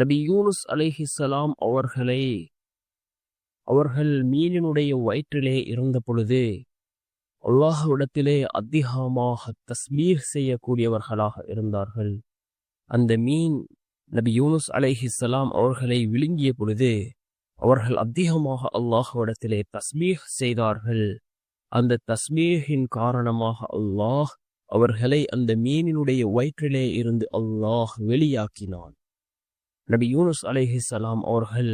நபி யூனுஸ் அலிஹிசலாம் அவர்களை அவர்கள் மீனினுடைய வயிற்றிலே இருந்த பொழுது அல்லாஹ்விடத்திலே அதிகமாக தஸ்மீர் செய்யக்கூடியவர்களாக இருந்தார்கள். அந்த மீன் நபி யூனுஸ் அலைஹிஸ்ஸலாம் அவர்களை விழுங்கிய பொழுது அவர்கள் அதிகமாக அல்லாஹ்விடத்திலே தஸ்மீஹ் செய்தார்கள். அந்த தஸ்மீஹின் காரணமாக அல்லாஹ் அவர்களை அந்த மீனினுடைய வயிற்றிலே இருந்து அல்லாஹ் வெளியாக்கினான். நபி யூனுஸ் அலைஹிஸ்ஸலாம் அவர்கள்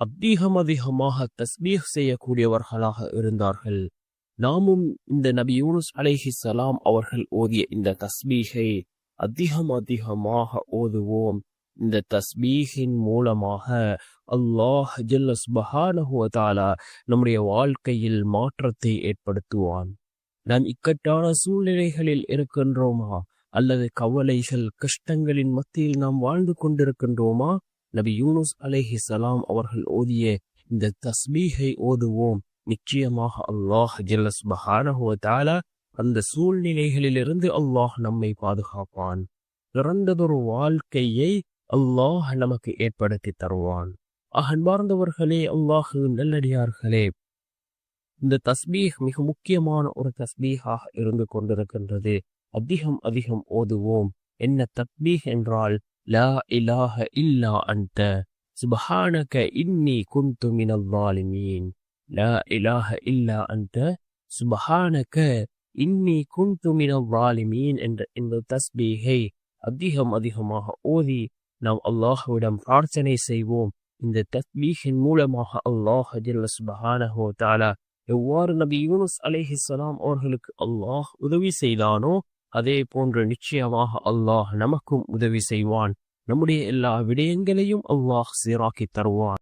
அதிகம் அதிகமாக தஸ்மீஹ் செய்யக்கூடியவர்களாக இருந்தார்கள். நாமும் இந்த நபி யூனுஸ் அலைஹிஸ்ஸலாம் அவர்கள் ஓதிய இந்த தஸ்மீகை அதிகம் அதிகமாக ஓதுவோம். இந்த தஸ்மீகின் மூலமாக அல்லாஹ் ஜல்ல பஹானஹுவதாலா நம்முடைய வாழ்க்கையில் மாற்றத்தை ஏற்படுத்துவான். நாம் இக்கட்டான சூழ்நிலைகளில் இருக்கின்றோமா? அல்லது கவலைகள் கஷ்டங்களின் மத்தியில் நாம் வாழ்ந்து கொண்டிருக்கின்றோமா? நபி யூனுஸ் அலேஹி சலாம் அவர்கள் ஓதிய இந்த தஸ்மீகை ஓதுவோம். நிச்சயமாக அல்லாஹ் ஜல்ல சுபஹானஹு அந்த சூழ்நிலைகளிலிருந்து அல்லாஹ் நம்மை பாதுகாப்பான். சிறந்ததொரு வாழ்க்கையை அல்லாஹ் நமக்கு ஏற்படுத்தி தருவான். அன்பார்ந்தவர்களே அல்லாஹு நல்லடியார்களே இந்த தஸ்பீஹ் மிக முக்கியமான ஒரு தஸ்பீகாக இருந்து கொண்டிருக்கின்றது. அதிகம் அதிகம் ஓதுவோம் என்ன தக்பீஹ் என்றால் லா இலாஹ இல்லா அந்த சுபஹானக இன்னி குந்து மினல் வாலிமீன் லா இலாஹ இல்லா அந்த சுபஹானக இன்னி குந்து மினல் வாலிமீன் என்ற இந்த தஸ்பீஹை அதிகம் அதிகமாக ஓதி நாம் அல்லாஹுவிடம் பிரார்த்தனை செய்வோம் இந்த தஸ்பீஹின் மூலமாக அல்லாஹ் ஜில்ல சுபஹானஹோ தாலா எவ்வாறு நபி யூனுஸ் அலேஹிஸ்லாம் அவர்களுக்கு அல்லாஹ் உதவி செய்தானோ அதே போன்று நிச்சயமாக அல்லாஹ் நமக்கும் உதவி செய்வான். நம்முடைய எல்லா விடயங்களையும் அல்லாஹ் சீராக்கி தருவான்.